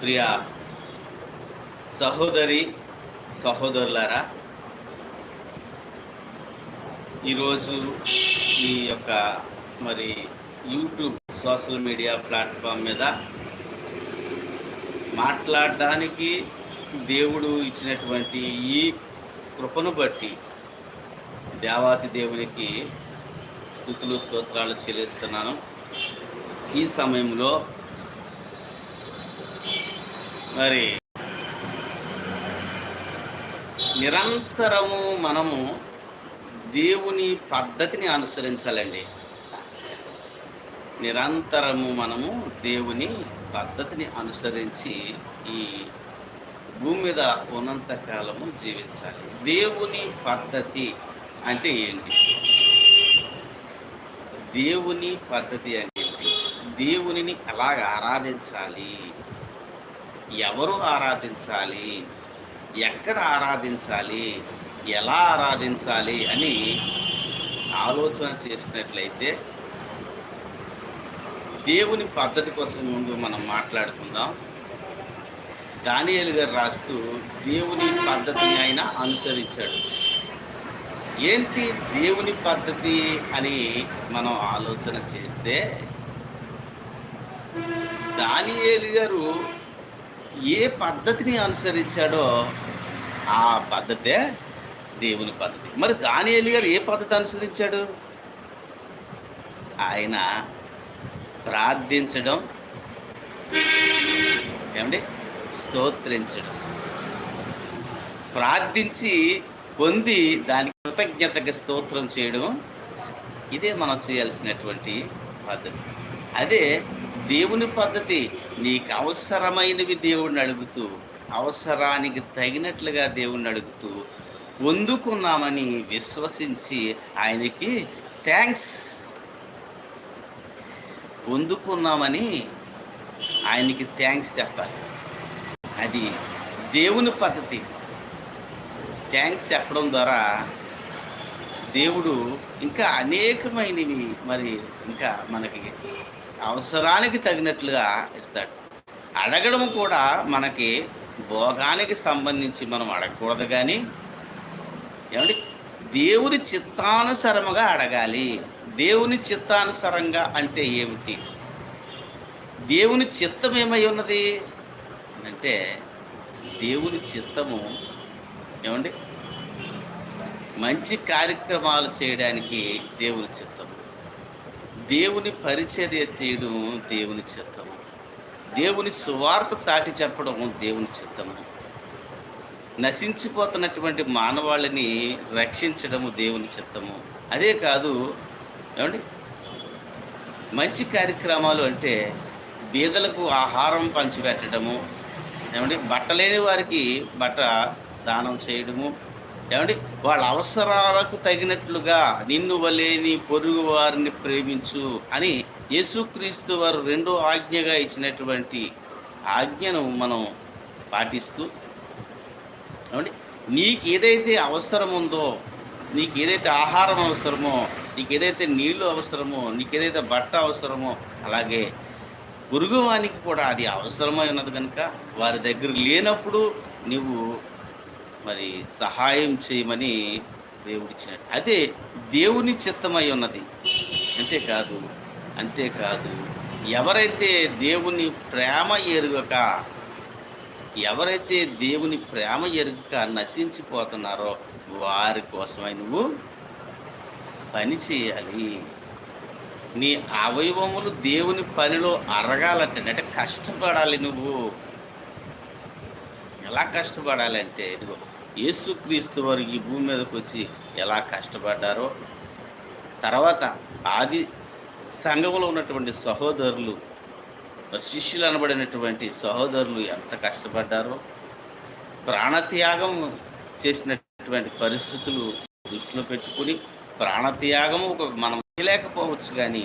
ప్రియ సహోదరి సహోదరులారా ఈరోజు ఈ యొక్క మరి యూట్యూబ్ సోషల్ మీడియా ప్లాట్ఫామ్ మీద మాట్లాడడానికి దేవుడు ఇచ్చినటువంటి ఈ కృపను బట్టి దేవాతి దేవునికి స్థుతులు స్తోత్రాలు చెల్లిస్తున్నాను. ఈ సమయంలో మరి నిరంతరము మనము దేవుని పద్ధతిని అనుసరించాలండి. నిరంతరము మనము దేవుని పద్ధతిని అనుసరించి ఈ భూమి మీద ఉన్నంత కాలము జీవించాలి. దేవుని పద్ధతి అంటే ఏంటి? దేవుని పద్ధతి అంటే ఏంటి? దేవునిని ఎలాగ ఆరాధించాలి? ఎవరు ఆరాధించాలి? ఎక్కడ ఆరాధించాలి? ఎలా ఆరాధించాలి? అని ఆలోచన చేసినట్లయితే దేవుని పద్ధతి కోసం ముందు మనం మాట్లాడుకుందాం. దానియలు గారు రాస్తూ దేవుని పద్ధతిని ఆయన అనుసరించాడు. ఏంటి దేవుని పద్ధతి అని మనం ఆలోచన చేస్తే దానియేలు గారు ఏ పద్ధతిని అనుసరించాడో ఆ పద్ధతే దేవుని పద్ధతి. మరి దానియేలు గారు ఏ పద్ధతి అనుసరించాడు? ఆయన ప్రార్థించడం ఏమండి? స్తోత్రించడం. ప్రార్థించి పొంది దానికి కృతజ్ఞతగా స్తోత్రం చేయడం. ఇదే మనం చేయాల్సినటువంటి పద్ధతి. అదే దేవుని పద్ధతి నీకు అవసరమైనవి దేవుడిని అడుగుతూ అవసరానికి తగినట్లుగా దేవుణ్ణి అడుగుతూ పొందుకున్నామని విశ్వసించి ఆయనకి థ్యాంక్స్. పొందుకున్నామని ఆయనకి థ్యాంక్స్ చెప్పాలి. అది దేవుని పద్ధతి. థ్యాంక్స్ చెప్పడం ద్వారా దేవుడు ఇంకా అనేకమైనవి మరి ఇంకా మనకి అవసరానికి తగినట్లుగా ఇస్తాడు. అడగడం కూడా మనకి భోగానికి సంబంధించి మనం అడగకూడదు కానీ ఏమండి? దేవుని చిత్తానుసరముగా అడగాలి. దేవుని చిత్తానుసరంగా అంటే ఏమిటి? దేవుని చిత్తం ఏమై ఉన్నది? అంటే దేవుని చిత్తము ఏమండి? మంచి కార్యక్రమాలు చేయడానికి దేవుని చిత్తం దేవుని పరిచర్య చేయడం దేవుని చిత్తము. దేవుని సువార్త సాటి చెప్పడం దేవుని చిత్తము. నశించిపోతున్నటువంటి మానవాళిని రక్షించడము దేవుని చిత్తము. అదే కాదు ఏమండి? మంచి కార్యక్రమాలు అంటే బీదలకు ఆహారం పంచిపెట్టడము. ఏమండి? బట్టలేని వారికి బట్ట దానం చేయడము. ఏమండి? వాళ్ళ అవసరాలకు తగినట్లుగా నిన్ను వలేని పొరుగు వారిని ప్రేమించు అని యేసుక్రీస్తు వారు రెండో ఆజ్ఞగా ఇచ్చినటువంటి ఆజ్ఞను మనం పాటిస్తూ ఏమండి? నీకు ఏదైతే అవసరం ఉందో నీకు ఏదైతే ఆహారం అవసరమో నీకు ఏదైతే నీళ్ళు అవసరమో నీకు ఏదైతే బట్ట అవసరమో అలాగే పురుగువానికి కూడా అది అవసరమై ఉన్నది కనుక వారి దగ్గర లేనప్పుడు నువ్వు మరి సహాయం చేయమని దేవుడిచ్చినాడు అదే దేవుని చిత్తమై ఉన్నది. అంతేకాదు అంతేకాదు ఎవరైతే దేవుని ప్రేమ ఎరుగక ఎవరైతే దేవుని ప్రేమ ఎరుగక నశించిపోతున్నారో వారి కోసమై నువ్వు పని చేయాలి. నీ అవయవములు దేవుని పనిలో అరగాలంటే అంటే కష్టపడాలి నువ్వు. ఎలా కష్టపడాలంటే ఇదిగో యేసుక్రీస్తు వారు ఈ భూమి మీదకి వచ్చి ఎలా కష్టపడ్డారో తర్వాత ఆది సంఘంలో ఉన్నటువంటి సహోదరులు శిష్యులు అనబడినటువంటి సహోదరులు ఎంత కష్టపడ్డారో ప్రాణత్యాగం చేసినటువంటి పరిస్థితులు దృష్టిలో పెట్టుకుని ప్రాణత్యాగము ఒక మనం చేయలేకపోవచ్చు కానీ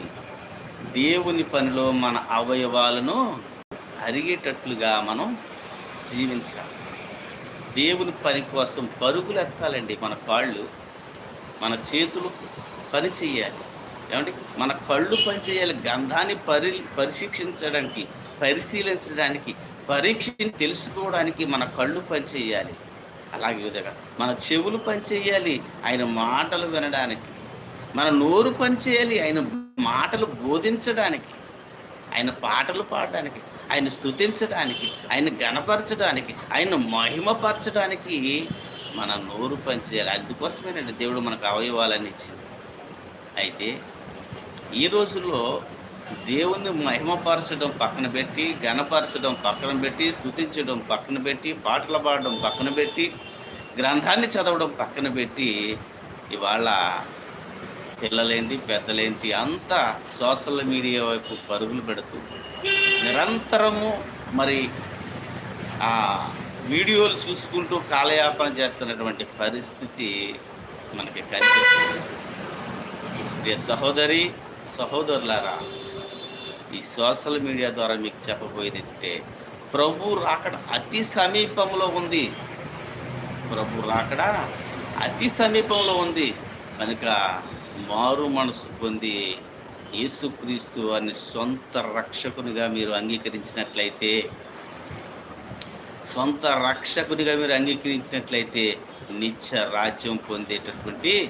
దేవుని పనిలో మన అవయవాలను అరిగేటట్లుగా మనం జీవించాలి. దేవుని పని కోసం పరుగులు ఎత్తాలండి మన కాళ్ళు. మన చేతులు పని చేయాలి. ఏమంటే మన కళ్ళు పనిచేయాలి గంధాన్ని పరి పరిశీక్షించడానికి పరిశీలించడానికి పరీక్షని తెలుసుకోవడానికి మన కళ్ళు పనిచేయాలి అలాగే విధంగా మన చెవులు పనిచేయాలి ఆయన మాటలు వినడానికి. మన నోరు పనిచేయాలి ఆయన మాటలు బోధించడానికి. ఆయన పాటలు పాడడానికి ఆయన స్థుతించడానికి ఆయన గణపరచడానికి ఆయన మహిమపరచడానికి మన నోరు పనిచేయాలి అందుకోసమేనండి దేవుడు మనకు అవయవాలని ఇచ్చింది. అయితే ఈ రోజుల్లో దేవుణ్ణి మహిమపరచడం పక్కన పెట్టి గణపరచడం పక్కన పెట్టి స్తుతించడం పక్కన పెట్టి పాటలు పాడడం పక్కన పెట్టి గ్రంథాన్ని చదవడం పక్కన పెట్టి ఇవాళ పిల్లలేంటి పెద్దలేంటి అంతా సోషల్ మీడియా వైపు పరుగులు పెడుతూ నిరంతరము మరి ఆ వీడియోలు చూసుకుంటూ కాలయాపన చేస్తున్నటువంటి పరిస్థితి మనకి కనిపిస్తుంది. సహోదరి సహోదరులారా ఈ సోషల్ మీడియా ద్వారా మీకు చెప్పబోయేది అంటే ప్రభు రాకడ అతి సమీపంలో ఉంది. ప్రభు రాకడ అతి సమీపంలో ఉంది. కనుక మారు మనసు పొంది యేసుక్రీస్తు అని సొంత రక్షకునిగా మీరు అంగీకరించినట్లయితే సొంత రక్షకునిగా మీరు అంగీకరించినట్లయితే నిత్య రాజ్యం పొందేటటువంటి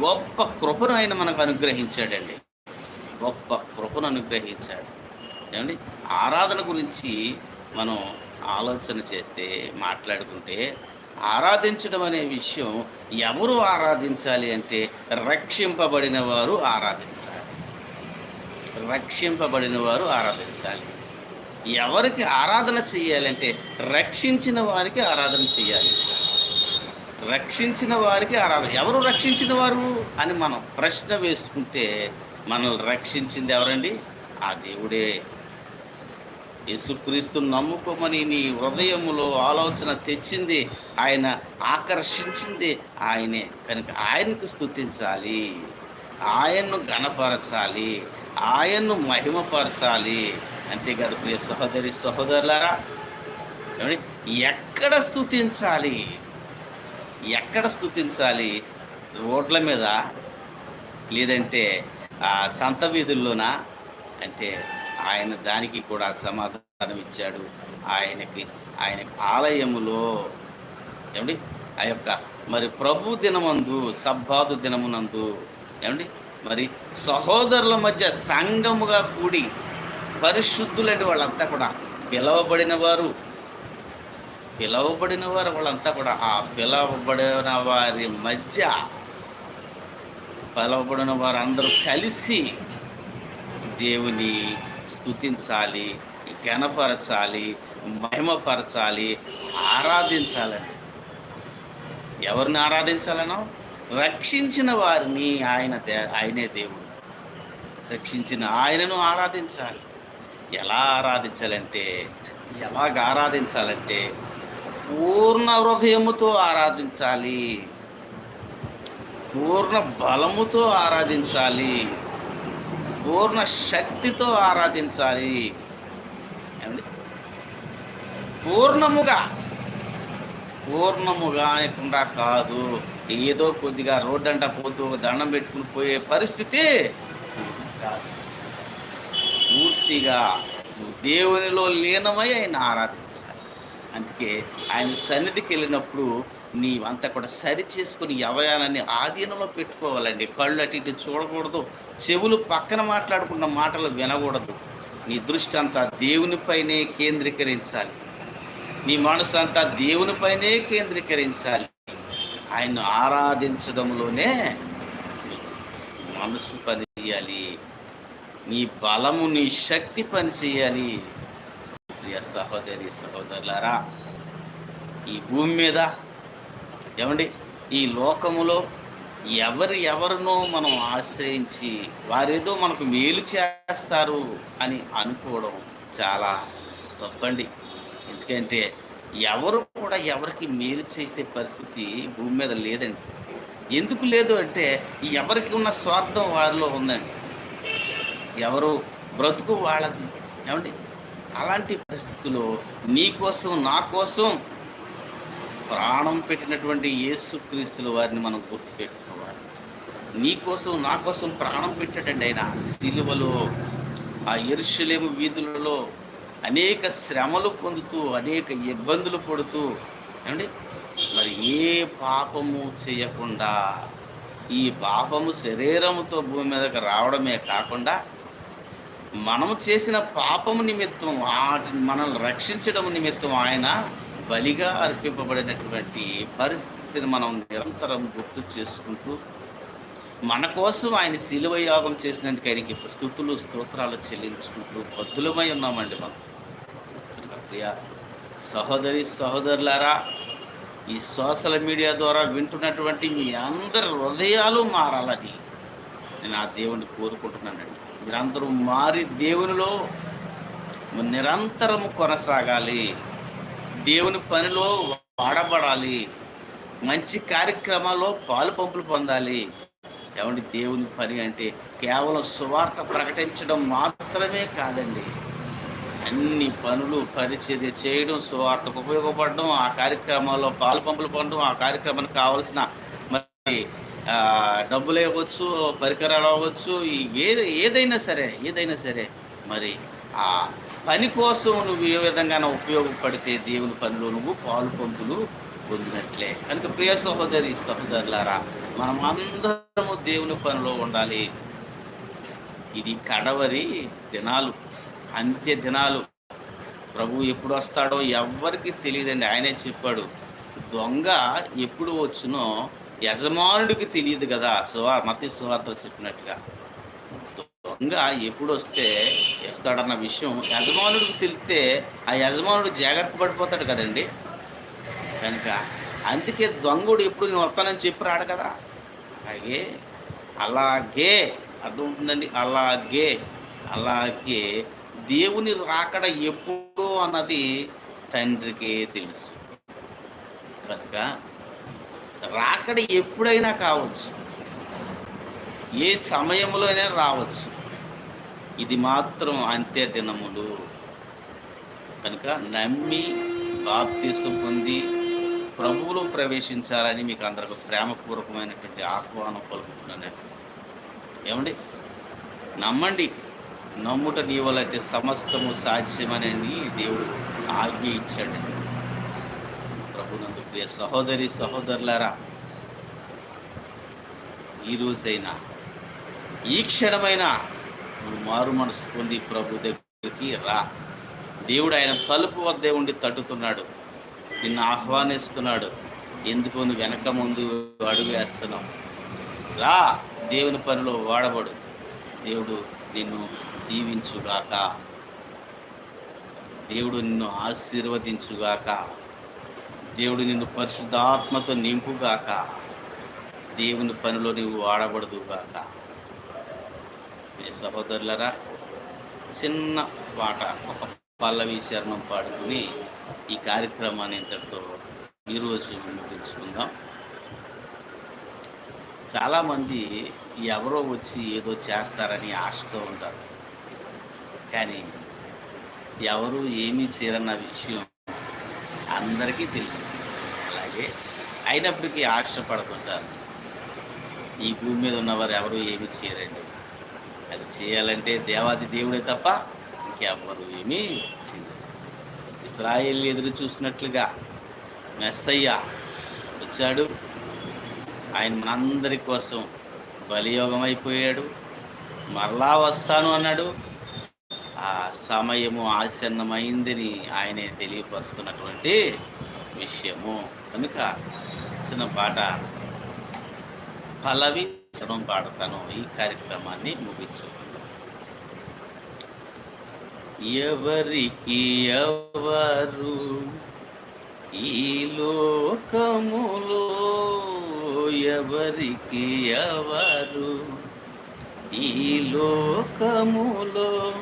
గొప్ప కృపను ఆయన మనకు అనుగ్రహించాడండి. గొప్ప కృపను అనుగ్రహించాడు. ఏమండి? ఆరాధన గురించి మనం ఆలోచన చేస్తే మాట్లాడుకుంటే ఆరాధించడం అనే విషయం ఎవరు ఆరాధించాలి అంటే రక్షింపబడిన వారు ఆరాధించాలి. రక్షింపబడిన వారు ఆరాధించాలి. ఎవరికి ఆరాధన చేయాలంటే రక్షించిన వారికి ఆరాధన చేయాలి. రక్షించిన వారికి ఆరాధన ఎవరు రక్షించిన వారు అని మనం ప్రశ్న వేసుకుంటే మనల్ని రక్షించింది ఎవరండి? ఆ దేవుడే. యేసుక్రీస్తు నమ్ముకోమని నీ హృదయములో ఆలోచన తెచ్చింది ఆయన ఆకర్షించింది ఆయనే. కనుక ఆయనకు స్థుతించాలి ఆయన్ను గణపరచాలి ఆయన్ను మహిమపరచాలి. అంతేకాదు ప్రియ సహోదరి సహోదరులారా ఎక్కడ స్థుతించాలి ఎక్కడ స్థుతించాలి రోడ్ల మీద లేదంటే సంత వీధుల్లోనా? అంటే ఆయన దానికి కూడా సమాధానం ఇచ్చాడు. ఆయనకి ఆయన ఆలయములో ఏమండి? ఆ యొక్క మరి ప్రభు దినమందు సబ్బాదు దినమునందు ఏమండి? మరి సహోదరుల మధ్య సంఘముగా కూడి పరిశుద్ధులండి వాళ్ళంతా కూడా పిలవబడిన వారు పిలవబడిన వారు వాళ్ళంతా కూడా ఆ పిలవబడిన వారి మధ్య పిలవబడిన వారు అందరూ కలిసి దేవుని స్తుతించాలి ఘనపరచాలి మహిమపరచాలి ఆరాధించాలండి. ఎవరిని ఆరాధించాలనో? రక్షించిన వారిని ఆయన దే ఆయనే దేవుడు. రక్షించిన ఆయనను ఆరాధించాలి. ఎలా ఆరాధించాలంటే ఎలాగ ఆరాధించాలంటే పూర్ణ హృదయముతో ఆరాధించాలి. పూర్ణ బలముతో ఆరాధించాలి. పూర్ణ శక్తితో ఆరాధించాలి. ఏమండి? పూర్ణముగా. పూర్ణముగా అనకుండా కాదు. ఏదో కొద్దిగా రోడ్డంట పోతూ దండం పెట్టుకుని పోయే పరిస్థితి కాదు పూర్తిగా దేవునిలో లీనమై ఆయన ఆరాధించాలి. అందుకే ఆయన సన్నిధికి వెళ్ళినప్పుడు నీవంతా కూడా సరి చేసుకుని అవయానాన్ని ఆధీనంలో పెట్టుకోవాలండి. కళ్ళు అటు ఇటు చూడకూడదు. చెవులు పక్కన మాట్లాడుకున్న మాటలు వినకూడదు. నీ దృష్టి అంతా దేవునిపైనే కేంద్రీకరించాలి. నీ మనసు అంతా దేవునిపైనే కేంద్రీకరించాలి. ఆయన్ను ఆరాధించడంలోనే మనసు పని చేయాలి నీ బలము నీ శక్తి పనిచేయాలి. ప్రియ సహోదరి సహోదరులారా ఈ భూమి మీద ఏమండి? ఈ లోకములో ఎవరు ఎవరినో మనం ఆశ్రయించి వారేదో మనకు మేలు చేస్తారు అని అనుకోవడం చాలా తప్పండి. ఎందుకంటే ఎవరు కూడా ఎవరికి మేలు చేసే పరిస్థితి భూమి మీద లేదండి. ఎందుకు లేదు అంటే ఎవరికి ఉన్న స్వార్థం వారిలో ఉందండి. ఎవరు బ్రతుకు వాళ్ళది. ఏమండి? అలాంటి పరిస్థితుల్లో నీ కోసం నా కోసం ప్రాణం పెట్టినటువంటి యేసుక్రీస్తుల వారిని మనం గుర్తుపెట్టు నీకోసం నా కోసం ప్రాణం పెట్టాడండి ఆయన. సిలువలో ఆ ఎరుషులేము వీధులలో అనేక శ్రమలు పొందుతూ అనేక ఇబ్బందులు పడుతూ ఏమండి? మరి ఏ పాపము చేయకుండా ఈ పాపము శరీరముతో భూమి మీదకి రావడమే కాకుండా మనము చేసిన పాపము నిమిత్తం వాటిని మనల్ని రక్షించడం నిమిత్తం ఆయన బలిగా అర్పింపబడినటువంటి పరిస్థితిని మనం నిరంతరం గుర్తు చేసుకుంటూ మన కోసం ఆయన శిలువ యోగం చేసినందుకు ఆయనకి స్థుతులు స్తోత్రాలు చెల్లించుకుంటూ బద్దులమై ఉన్నామండి మనం. ప్రియ సహోదరి సహోదరులారా ఈ సోషల్ మీడియా ద్వారా వింటున్నటువంటి మీ అందరి హృదయాలు మారాలని నేను ఆ దేవుణ్ణి కోరుకుంటున్నానండి. మీరందరూ మారి దేవునిలో నిరంతరము కొనసాగాలి. దేవుని పనిలో వాడబడాలి. మంచి కార్యక్రమాల్లో పాలు పంపులు పొందాలి. ఏమంటే దేవుని పని అంటే కేవలం సువార్త ప్రకటించడం మాత్రమే కాదండి. అన్ని పనులు పరిచర్య చేయడం సువార్తకు ఉపయోగపడడం ఆ కార్యక్రమాల్లో పాలు పంపులు పొందడం ఆ కార్యక్రమానికి కావాల్సిన మరి డబ్బులు ఇవ్వచ్చు పరికరాలు అవ్వచ్చు వేరే ఏది ఏదైనా సరే ఏదైనా సరే మరి ఆ పని కోసం నువ్వు ఏ విధంగా ఉపయోగపడితే దేవుని పనిలో నువ్వు పాలు పంపులు పొందినట్లే. కనుక ప్రియ సహోదరి సహోదరులారా మనం అందరము దేవుని పనిలో ఉండాలి. ఇది కడవరి దినాలు అంత్య దినాలు. ప్రభు ఎప్పుడు వస్తాడో ఎవ్వరికి తెలియదండి. ఆయనే చెప్పాడు దొంగ ఎప్పుడు వచ్చునో యజమానుడికి తెలియదు కదా. సువార్ మతి సువార్త చెప్పినట్టుగా. దొంగ ఎప్పుడు వస్తే వస్తాడన్న విషయం యజమానుడికి తెలిస్తే ఆ యజమానుడు జాగ్రత్త పడిపోతాడు కదండి. కనుక అందుకే దొంగడు ఎప్పుడు నేను వస్తానని చెప్పి రాడు కదా. అలాగే అలాగే అర్థమవుతుందండి అలాగే అలాగే. దేవుని రాకడ ఎప్పుడు అన్నది తండ్రికే తెలుసు. కనుక రాకడ ఎప్పుడైనా కావచ్చు. ఏ సమయంలోనే రావచ్చు. ఇది మాత్రం అంత్య దినములు. కనుక నమ్మి బాప్తీసం పొంది ప్రభువులో ప్రవేశించాలని మీకు అందరికి ప్రేమపూర్వకమైనటువంటి ఆహ్వానం పలుకుతున్నాను ఏమండి? నమ్మండి. నమ్ముట నీ వలైతే సమస్తము సాధ్యమనేది దేవుడు ఆజ్ఞ ఇచ్చాడు. ప్రభునందు ప్రియ సహోదరి సహోదరులారా ఈ రోజైనా ఈ క్షణమైనా నువ్వు మారు మనసు పొంది ప్రభు దగ్గరికి రా. దేవుడు ఆయన తలుపు వద్దే ఉండి తట్టుతున్నాడు నిన్ను ఆహ్వానిస్తున్నాడు. ఎందుకు నువ్వు వెనక ముందు అడుగు వేస్తున్నావు. రా దేవుని పనిలో వాడబడు. దేవుడు నిన్ను దీవించుగాక. దేవుడు నిన్ను ఆశీర్వదించుగాక. దేవుడు నిన్ను పరిశుద్ధాత్మతో నింపుగాక. దేవుని పనిలో నీవు వాడబడదుగాక. మీ సహోదరులరా చిన్న పాట ఒక పల్లవి శరణం పాడుకుని ఈ కార్యక్రమాన్ని ఇంతటితో ఈరోజు ముగించుకుందాం. చాలామంది ఎవరో వచ్చి ఏదో చేస్తారని ఆశతో ఉంటారు. కానీ ఎవరు ఏమీ చేయరన్న విషయం అందరికీ తెలుసు. అలాగే అయినప్పటికీ ఆశపడుతుంటారు ఈ భూమి మీద ఉన్నవారు ఎవరు ఏమి చేయరండి. అది చేయాలంటే దేవాది దేవుడే తప్ప ఇంకెవ్వరు ఏమీ చేయరు. ఇస్రాయేల్ ఎదురు చూసినట్లుగా మెస్సయ్య వచ్చాడు. ఆయన మనందరి కోసం బలియోగం అయిపోయాడు. మరలా వస్తాను అన్నాడు. ఆ సమయము ఆసన్నమైందని ఆయనే తెలియపరుస్తున్నటువంటి విషయము. కనుక చిన్న పాట. పల్లవి పాడతాను. ఈ కార్యక్రమాన్ని ముగించుకున్నాను ఎవరికి ఎవరు? ఈ లోకములో ఎవరికి ఎవరు? ఈ లోకములో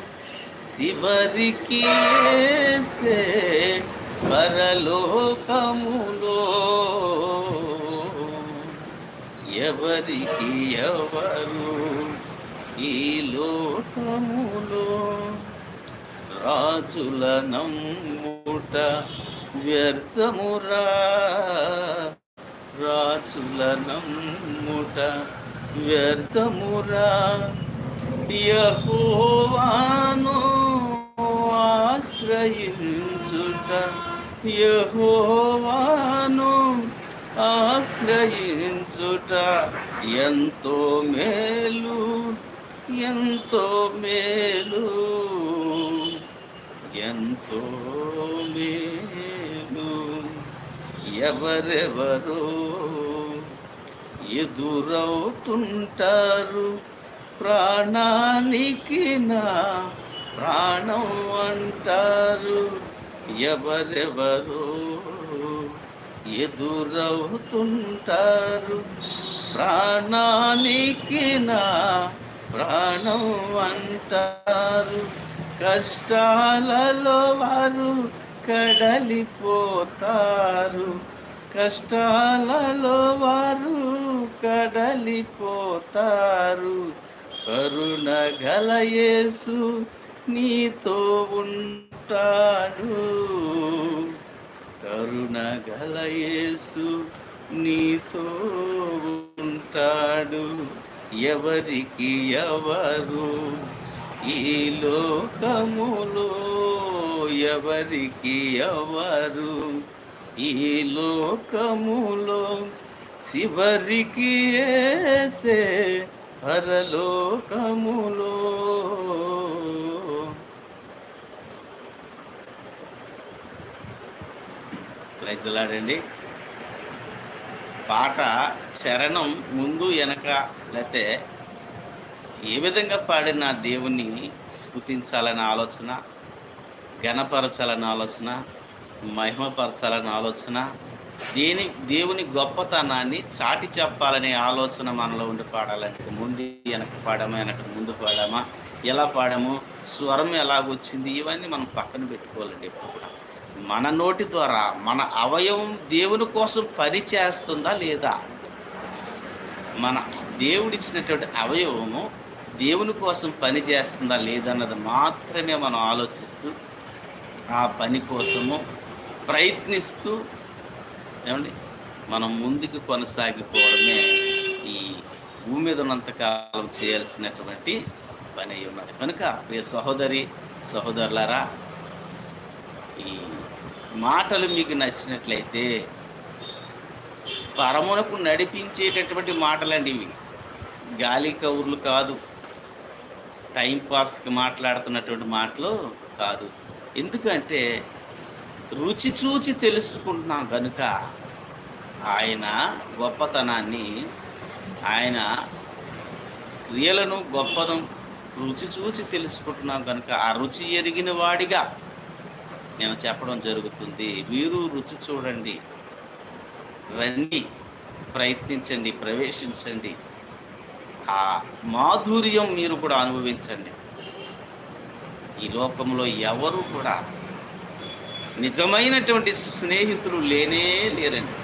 శివరికి పరలోకములో ఎవరికి ఎవరు? ఈ లోకములో రాజుల నమ్ముట వ్యర్థమురా. రాజుల నమ్ముట వ్యర్థమురా. యహోవాను ఆశ్రయించుట యహోవాను ఆశ్రయించుట ఎంతో మేలు ఎంతో మేలు. ఎంతో మేలు ఎవరెవరో ఎదురవుతుంటారు ప్రాణానికి నా ప్రాణం అంటారు ఎవరెవరో ఎదురవుతుంటారు ప్రాణానికి నా ప్రాణం అంటారు కష్టాలలో వారు కడలిపోతారు. కష్టాలలో వారు కడలిపోతారు. కరుణ గలయేసు నీతో ఉంటాడు. కరుణ గలయేసు నీతో ఉంటాడు. ఎవరికి ఎవరు ఈ లోకములో ఎవరికి ఎవరు? ఈ లోకములో శివరికి ఏసే పరలోకములో. ప్రైజ్లాడండి పాట చరణం ముందు వెనక లేతే ఏ విధంగా పాడిన దేవుని స్థుతించాలనే ఆలోచన ఘనపరచాలనే ఆలోచన మహిమపరచాలనే ఆలోచన దేని దేవుని గొప్పతనాన్ని చాటి చెప్పాలనే ఆలోచన మనలో ఉండి పాడాలంటే ముందు వెనక పాడామా వెనక ముందు పాడామా ఎలా పాడాము స్వరం ఎలాగొచ్చింది ఇవన్నీ మనం పక్కన పెట్టుకోవాలండి ఎప్పుడు కూడా. మన నోటి ద్వారా మన అవయవం దేవుని కోసం పని చేస్తుందా లేదా? మన దేవుడిచ్చినటువంటి అవయవము దేవుని కోసం పని చేస్తుందా లేదన్నది మాత్రమే మనం ఆలోచిస్తూ ఆ పని కోసము ప్రయత్నిస్తూ ఏమండి? మనం ముందుకు కొనసాగిపోవడమే ఈ భూమి మీద ఉన్నంతకాలం చేయాల్సినటువంటి పని అయి ఉన్నది. కనుక ప్రియ సహోదరి సహోదరులారా ఈ మాటలు మీకు నచ్చినట్లయితే పరమునకు నడిపించేటటువంటి మాటలండి ఇవి. గాలి కౌర్లు కాదు. టైంపాస్కి మాట్లాడుతున్నటువంటి మాటలు కాదు. ఎందుకంటే రుచి చూచి తెలుసుకుంటున్నాం కనుక ఆయన గొప్పతనాన్ని ఆయన క్రియలను గొప్పను రుచి చూచి తెలుసుకుంటున్నాం కనుక ఆ రుచి ఎరిగిన వాడిగా నేను చెప్పడం జరుగుతుంది. మీరు రుచి చూడండి రండి ప్రయత్నించండి ప్రవేశించండి. ఆ మాధుర్యం మీరు కూడా అనుభవించండి. ఈ లోకంలో ఎవరు కూడా నిజమైనటువంటి స్నేహితులు లేనే లేరండి.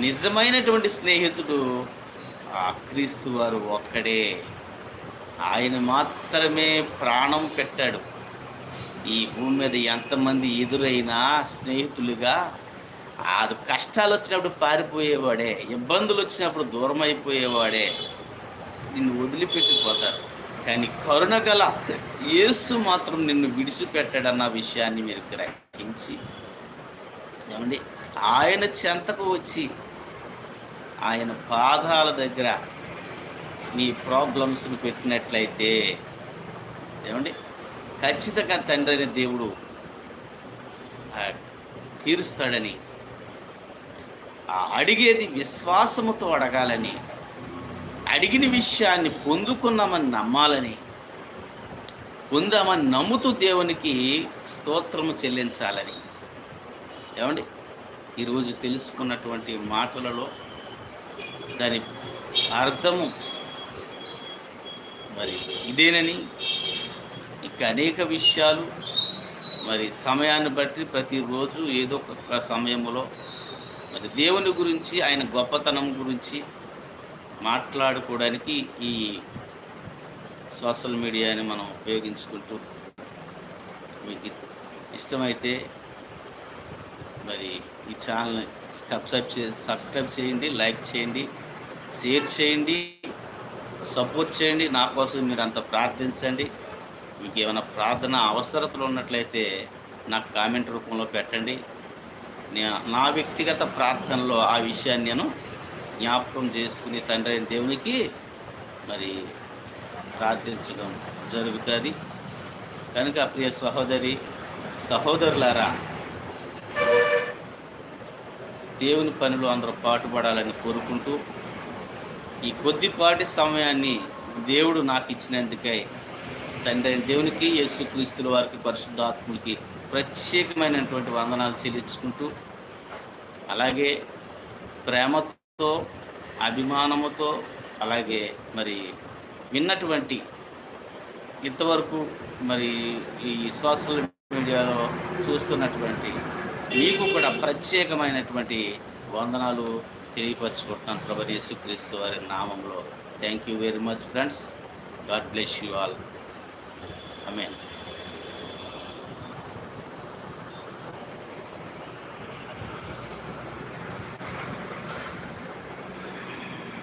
నిజమైనటువంటి స్నేహితుడు ఆ క్రీస్తు వారు ఒక్కడే. ఆయన మాత్రమే ప్రాణం పెట్టాడు. ఈ భూమి మీద ఎంతమంది ఎదురైనా స్నేహితులుగా అది కష్టాలు వచ్చినప్పుడు పారిపోయేవాడే ఇబ్బందులు వచ్చినప్పుడు దూరం అయిపోయేవాడే నిన్ను వదిలిపెట్టిపోతారు. కానీ కరుణ గల యేసు మాత్రం నిన్ను విడిచిపెట్టాడన్న విషయాన్ని మీరు గ్రహించి ఏమండి ఆయన చెంతకు వచ్చి ఆయన పాదాల దగ్గర నీ ప్రాబ్లమ్స్ని పెట్టినట్లయితే ఏమండి ఖచ్చితంగా తండ్రి అయిన దేవుడు తీరుస్తాడని ఆ అడిగేది విశ్వాసముతో అడగాలని అడిగిన విషయాన్ని పొందుకున్నామని నమ్మాలని పొందామని నమ్ముతూ దేవునికి స్తోత్రము చెల్లించాలని. ఏమండి? ఈరోజు తెలుసుకున్నటువంటి మాటలలో దాని అర్థము మరి ఇదేనని ఇక అనేక విషయాలు మరి సమయాన్ని బట్టి ప్రతిరోజు ఏదో ఒక సమయంలో మరి దేవుని గురించి ఆయన గొప్పతనం గురించి మాట్లాడుకోవడానికి ఈ సోషల్ మీడియాని మనం ఉపయోగించుకుంటూ మీకు ఇష్టమైతే మరి ఈ ఛానల్ని సబ్స్క్రైబ్ చే సబ్స్క్రైబ్ చేయండి లైక్ చేయండి షేర్ చేయండి సపోర్ట్ చేయండి. నా కోసం మీరు అంత ప్రార్థించండి. మీకు ఏమైనా ప్రార్థన అవసరతలు ఉన్నట్లయితే నాకు కామెంట్ రూపంలో పెట్టండి. నా వ్యక్తిగత ప్రార్థనలో ఆ విషయాన్ని నేను జ్ఞాపకం చేసుకుని తండ్రి అయిన దేవునికి మరి ప్రార్థించడం జరుగుతుంది. కనుక ప్రియ సహోదరి సహోదరులారా దేవుని పనిలో అందరూ పాటుపడాలని కోరుకుంటూ ఈ కొద్దిపాటి సమయాన్ని దేవుడు నాకు ఇచ్చినందుకై తండ్రి దేవునికి యేసుక్రీస్తుల వారికి పరిశుద్ధాత్ముడికి ప్రత్యేకమైనటువంటి వందనాలు చెల్లించుకుంటూ అలాగే ప్రేమతో అభిమానముతో అలాగే మరి విన్నటువంటి ఇంతవరకు మరి ఈ సోషల్ మీడియాలో చూస్తున్నటువంటి మీకు కూడా ప్రత్యేకమైనటువంటి వందనాలు తెలియపరచుకుంటున్నాను ప్రభు యేసుక్రీస్తు వారి నామంలో. Thank you very much friends God bless you all amen